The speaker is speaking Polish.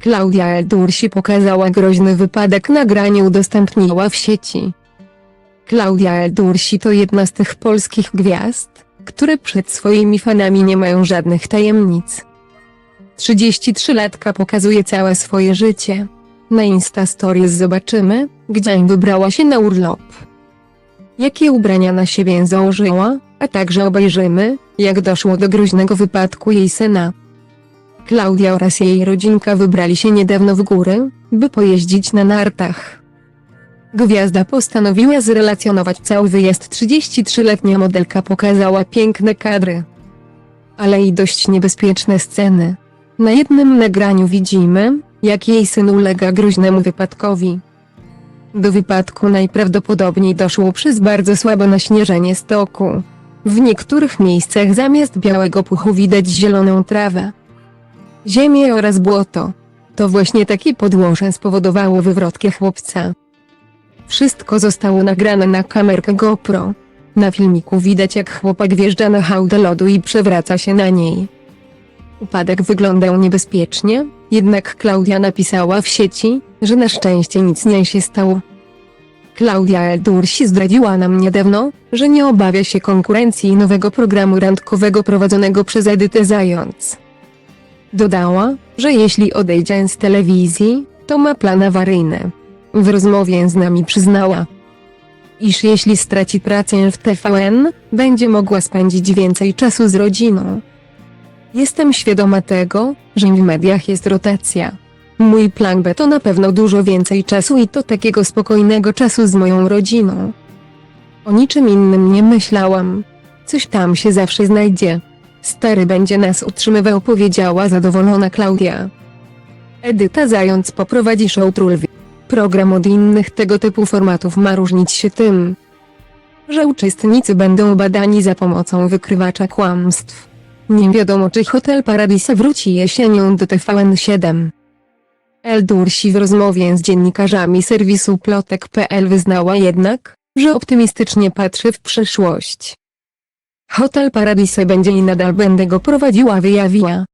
Klaudia Eldursi pokazała groźny wypadek nagranie udostępniła w sieci. Klaudia Eldursi to jedna z tych polskich gwiazd, które przed swoimi fanami nie mają żadnych tajemnic. 33-latka pokazuje całe swoje życie. Na Insta Stories zobaczymy, gdzie wybrała się na urlop. Jakie ubrania na siebie założyła, a także obejrzymy, jak doszło do groźnego wypadku jej syna. Klaudia oraz jej rodzinka wybrali się niedawno w góry, by pojeździć na nartach. Gwiazda postanowiła zrelacjonować cały wyjazd. 33-letnia modelka pokazała piękne kadry, ale i dość niebezpieczne sceny. Na jednym nagraniu widzimy, jak jej syn ulega groźnemu wypadkowi. Do wypadku najprawdopodobniej doszło przez bardzo słabe naśnieżenie stoku. W niektórych miejscach zamiast białego puchu widać zieloną trawę, ziemię oraz błoto. To właśnie takie podłoże spowodowało wywrotkę chłopca. Wszystko zostało nagrane na kamerkę GoPro. Na filmiku widać jak chłopak wjeżdża na hałdę lodu i przewraca się na niej. Upadek wyglądał niebezpiecznie, jednak Klaudia napisała w sieci, że na szczęście nic nie się stało. Klaudia Eldursi zdradziła nam niedawno, że nie obawia się konkurencji nowego programu randkowego prowadzonego przez Edytę Zając. Dodała, że jeśli odejdzie z telewizji, to ma plan awaryjny. W rozmowie z nami przyznała, iż jeśli straci pracę w TVN, będzie mogła spędzić więcej czasu z rodziną. Jestem świadoma tego, że w mediach jest rotacja. Mój plan B to na pewno dużo więcej czasu i to takiego spokojnego czasu z moją rodziną. O niczym innym nie myślałam. Coś tam się zawsze znajdzie. Stary będzie nas utrzymywał, powiedziała zadowolona Klaudia. Edyta Zając poprowadzi show Trulwi. Program od innych tego typu formatów ma różnić się tym, że uczestnicy będą badani za pomocą wykrywacza kłamstw. Nie wiadomo czy Hotel Paradise wróci jesienią do TVN7. Eldursi w rozmowie z dziennikarzami serwisu plotek.pl wyznała jednak, że optymistycznie patrzy w przyszłość. Hotel Paradise będzie i nadal będę go prowadziła wyjawiła.